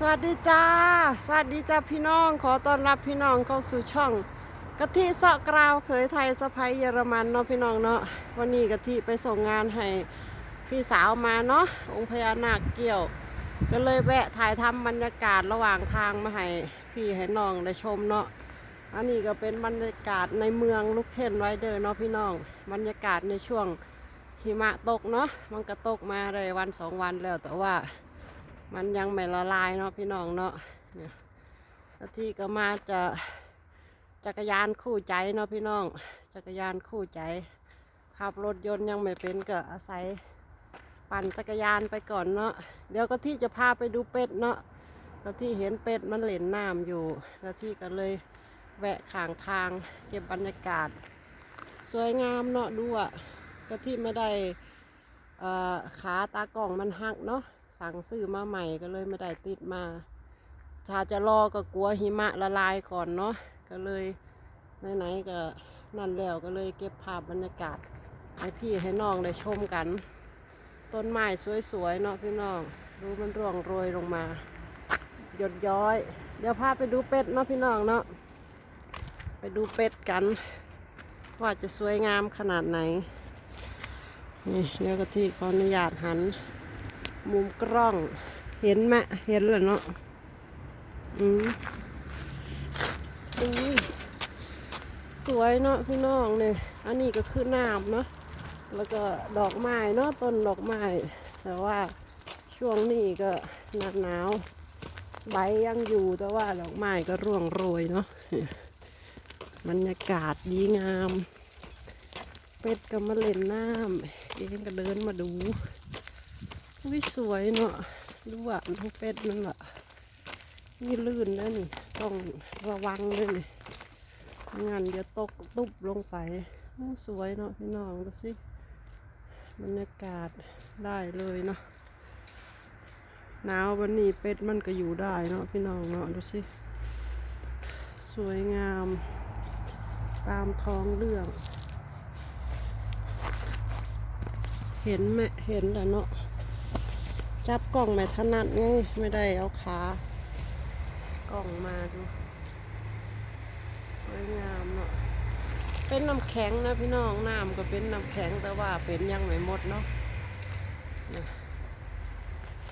สวัสดีจ้า สวัสดีจ้าพี่น้อง ขอต้อนรับพี่น้องเข้าสู่ช่องกะทิเสาะกราวเขยไทยสะพายเยอรมันเนาะพี่น้องเนาะวันนี้กะทิไปส่งงานให้พี่สาวมาเนาะองค์พญานาคเกี่ยว ก็เลยแวะถ่ายทำบรรยากาศระหว่างทางมาให้พี่ให้น้องได้ชมเนาะอันนี้ก็เป็นบรรยากาศในเมืองลูกเคนไรเดอร์เนาะพี่น้อง บรรยากาศในช่วงหิมะตกเนาะมันก็ตกมาเลยวันสองวันแล้วแต่ว่า มันยังไม่ละลายเนาะพี่น้องเนาะเนี่ยที่ก็มาจะจักรยานคู่ใจเนาะพี่น้อง จักรยานคู่ใจ ขับรถยนต์ยังไม่เป็นก็อาศัย ปั่นจักรยานไปก่อนเนาะเดี๋ยวก็ที่จะพาไปดูเป็ดเนาะก็ที่เห็นเป็ดมันเหล่นน้ำอยู่ก็ที่ก็เลยแวะข้างทางเก็บบรรยากาศ สวยงามเนาะดูอะก็ที่ไม่ได้อ่อขาตากล่องมันหักเนาะ สั่งซื้อมาใหม่ก็เลยไม่ได้ติดมา ถ้าจะรอก็กลัวหิมะละลายก่อนเนาะก็เลยไหนๆก็นั่นแล้วก็เลยเก็บภาพบรรยากาศให้พี่ให้น้องได้ชมกัน ต้นไม้สวยๆเนาะพี่น้องดูมันร่วงโรยลงมา หยดย้อย เดี๋ยวพาไปดูเป็ดเนาะพี่น้องเนาะไปดูเป็ดกัน ว่าจะสวยงามขนาดไหนนี่เดี๋ยวก็ที่ขออนุญาตหัน มุมกล้อง เห็นไหมเห็นแล้วเนาะอืมอุ้ยสวยเนาะพี่น้องเนี่ยอันนี้ก็คือน้ำเนาะแล้วก็ดอกไม้เนาะต้นดอกไม้แต่ว่าช่วงนี้ก็หนาหนาวใบยังอยู่แต่ว่าดอกไม้ก็ร่วงโรยเนาะบรรยากาศดีงาม เป็ดก็มาเล่นน้ำเองก็เดินมาดู วิสวยเนาะดูอะทั้งเป็ดนั่นแหละนี่ลื่นนะนี่ต้องระวังเลยนี่งั้นเดี๋ยวตกตุบลงไปสวยเนาะพี่น้องดูสิบรรยากาศได้เลยเนาะหนาววันนี้เป็ดมันก็อยู่ได้เนาะพี่น้องเนาะดูสิสวยงามตามท้องเรื่อง เห็นไหมเห็นแล้วเนาะ จับกล้องไม่ถนัดไงไม่ได้เอาขากล้องมาดู สวยงามเนาะเป็นน้ำแข็งนะพี่น้องน้ำก็เป็นน้ำแข็งแต่ว่าเป็นยังไม่หมดเนาะเนี่ย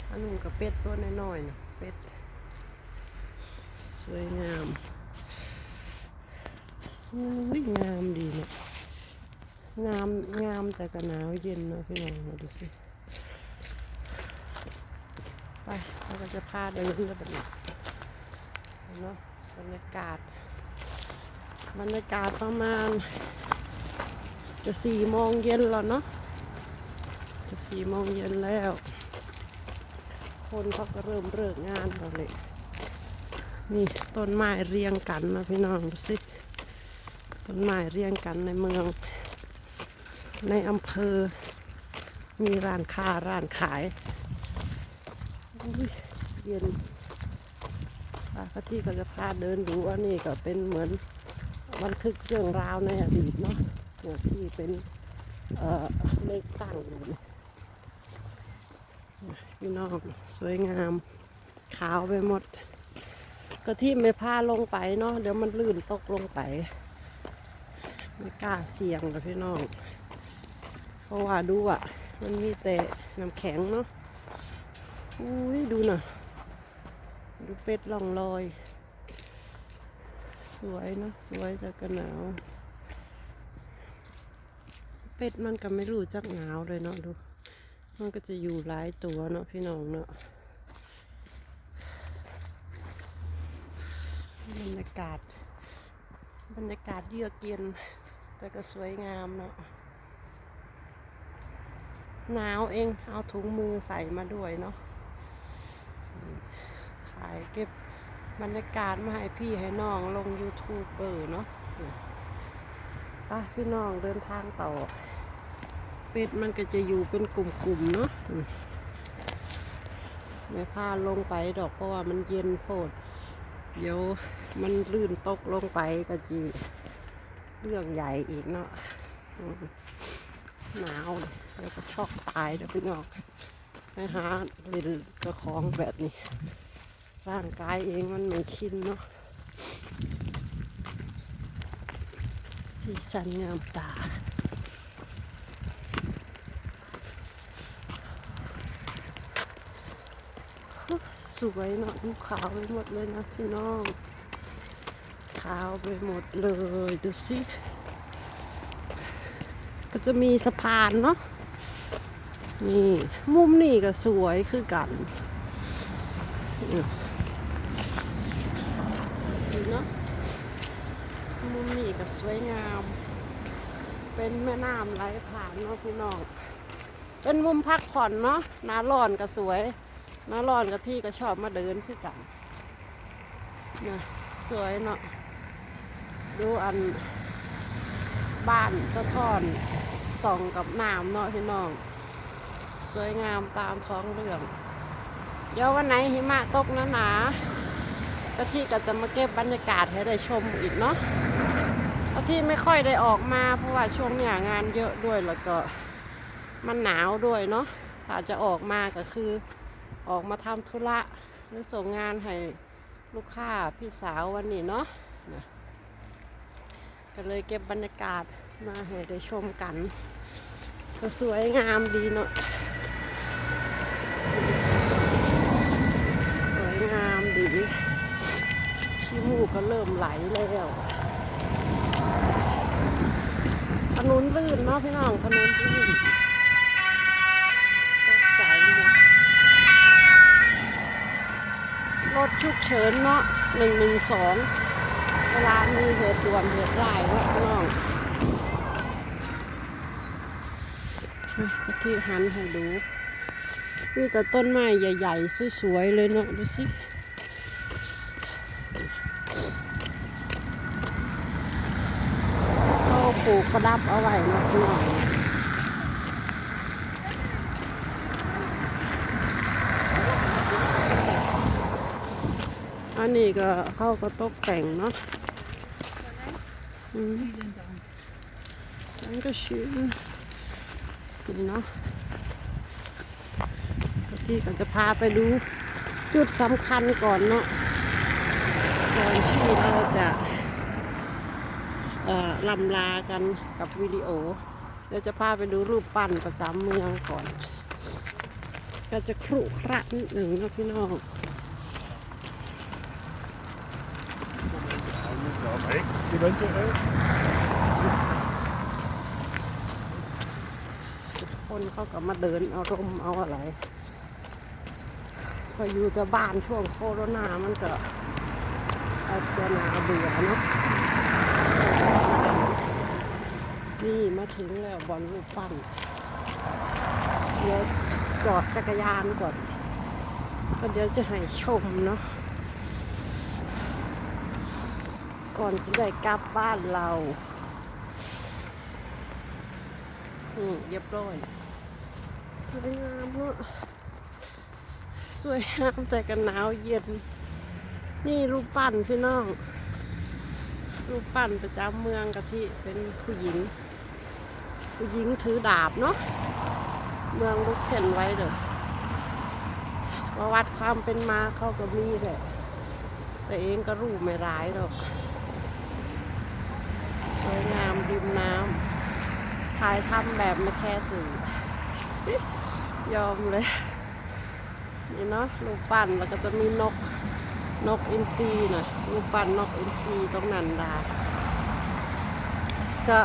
อันนู้นก็เป็ดตัวน้อยๆนะเป็ดสวยงามอุ้ยงามดีเนาะงามงามแต่ก็หนาวเย็นเนาะพี่น้องมาดูสิ เราก็จะพาเดินแล้วแบบนี้เนาะบรรยากาศ บรรยากาศประมาณ จะสี่โมงเย็นแล้วเนาะจะสี่โมงเย็นแล้ว คนเขาก็เริ่มเลิกงานแล้วเลยนี่ต้นไม้เรียงกันนะพี่น้องดูสิต้นไม้เรียงกันในเมือง ในอำเภอ มีร้านค้าร้านขายอุ๊ย เย็นป้ากที่ก็จะพาเดินดูอันนี้ก็เป็นเหมือนบันทึกเรื่องราวในอดีตเนาะเนี่ยที่เป็นเอ่อเลขตั้งอยู่เนี่ยพี่น้องสวยงาม ขาวไปหมด ก็ที่ไม่พาลงไปเนาะเดี๋ยวมันลื่นตกลงไป ไม่กล้าเสี่ยงเลยพี่น้อง เพราะว่าดูอะ มันมีแต่น้ำแข็งเนาะ อุ้ยดูหน่ะดูเป็ดล่องลอย สวยเนะสวยจากกระหนาว เป็ดมันก็ไม่รู้จักหนาวเลยเนาะดู มันก็จะอยู่หลายตัวเนาะพี่น้องเนาะบรรยากาศ บรรยากาศเยือกเย็นแต่ก็สวยงามเนาะหนาวเองเอาถุงมือใส่มาด้วยเนาะ เก็บบรรยากาศมาให้พี่ให้น้องลง YouTube เบอร์เนาะไป้าพี่น้องเดินทางต่อ เป็ดมันก็จะอยู่เป็นกลุ่มๆเนาะมไม่พาลงไปดอกเพราะว่ามันเย็นโพด เดี๋ยวมันลื่นตกลงไปก็จีเรื่องใหญ่อีกเนาะหนาวเดี๋ยวก็ช็อกตายเดี๋ยวพี่น้องไปหาเล่นกระของแบบนี้ ร่างกายเองมันไม่ชินเนาะสีสันงามตาสวยเนาะดูขาวไปหมดเลยนะพี่น้อง ขาวไปหมดเลยดูสิก็จะมีสะพานเนาะนี่ มุมนี่ก็สวยคือกัน เนาะมุมนี่ก็สวยงาม เป็นแม่น้ำไหลผ่านเนาะพี่น้องเป็นมุมพักผ่อนเนาะน้าร้อนก็สวยน้าร้อนก็ที่ก็ชอบมาเดินคือกันนะสวยเนาะดูอันบ้านสะท้อนส่องกับน้ำเนาะพี่น้อง สวยงามตามท้องเรื่อง เดี๋ยววันไหนหิมะตกนะหนา กะที่ก็จะมาเก็บบรรยากาศให้ได้ชมอีกเนาะกะที่ไม่ค่อยได้ออกมา เพราะว่าช่วงเนี้ยงานเยอะด้วยแล้วก็มันหนาวด้วยเนาะถ้าจะออกมาก็คือออกมาทำธุระหรือส่งงานให้ลูกค้าพี่สาววันนี้เนาะนะก็เลยเก็บบรรยากาศมาให้ได้ชมกัน ก็สวยงามดีเนาะสวยงามดี ขี้มูกก็เริ่มไหลแล้วถนนลื่นเนาะพี่น้องถนนลื่นตกใจนี่ยรถฉุกเฉินเนาะหนึ่งหนึ่งสองเวลามีเหตุด่วนเหตุร้ายเนาะพี่น้องก็ที่หันให้ดูมีแต่ต้นไม้ใหญ่ ๆ สวย ๆ เลยเนาะดูสิ เขา ปลูกประดับเอาไว้เนะพี่น้องอันนี้ก็เข้าก็ตกแต่งเนาะอืมนั่นก็ชื่อนี่เนาะพี่ก็จะพาไปดูจุดสำคัญก่อนเนาะก่อนที่เราจะ ลำลากันกับวิดีโอ เดี๋ยวจะพาไปดูรูปปั้นประจำเมืองก่อน ก็จะครุขระนิดหนึ่งนะพี่น้องคนเขาก็มาเดินเอาร่มเอาอะไรพออยู่แต่บ้านช่วงโควิดมันก็อาจจะน่าเบื่อเนาะ นี่มาถึงแล้วบอลลูกปั้นเดี๋ยวจอดจักรยานก่อนก็เดี๋ยวจะให้ชมเนาะก่อนจะได้กลับบ้านเรา อืมเรียบร้อยสวยงามเนอะสวยงามแต่กันหนาวเย็น นี่รูปปั้นพี่น้องรูปปั้นประจำเมืองกะทิเป็นผู้หญิง ผู้หญิงถือดาบเนาะเมืองลูกเข็นไว้เด้อประวัติความเป็นมาเขาก็มีแหละแต่เองก็รู้ไม่ร้ายหรอกสวยงามริมน้ำถ่ายทำแบบไม่แค่สื่อยอมเลย นี่เนาะรูปปั้นแล้วก็จะมีนกนกอินทรีนะรูปปั้นนกอินทรีตรงนั้นดาก็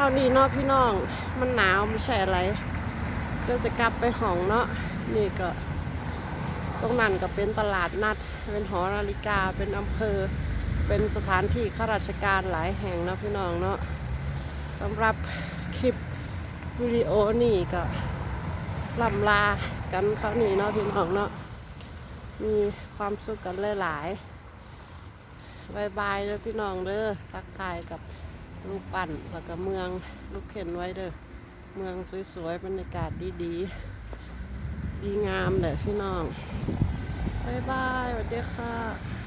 เท่านี้เนาะพี่น้อง มันหนาวไม่ใช่อะไรเดี๋ยวจะกลับไปห้องเนาะ นี่ก็ ตรงนั้นก็เป็นตลาดนัด เป็นหอนาฬิกา เป็นอำเภอ เป็นสถานที่ข้าราชการหลายแห่งเนาะพี่น้องเนาะสำหรับคลิปวิดีโอนี่ก็ลำลากันเท่านี้เนาะพี่น้องเนาะ มีความสุขกันหลายๆบายบายเด้อพี่น้องเด้อทักทายกับ รูปปั้นแล้วก็เมืองลูกเข็นไว้เด้อเมืองสวยๆบรรยากาศดีๆ ดีงามเด้อพี่น้องบายบายสวัสดีค่ะ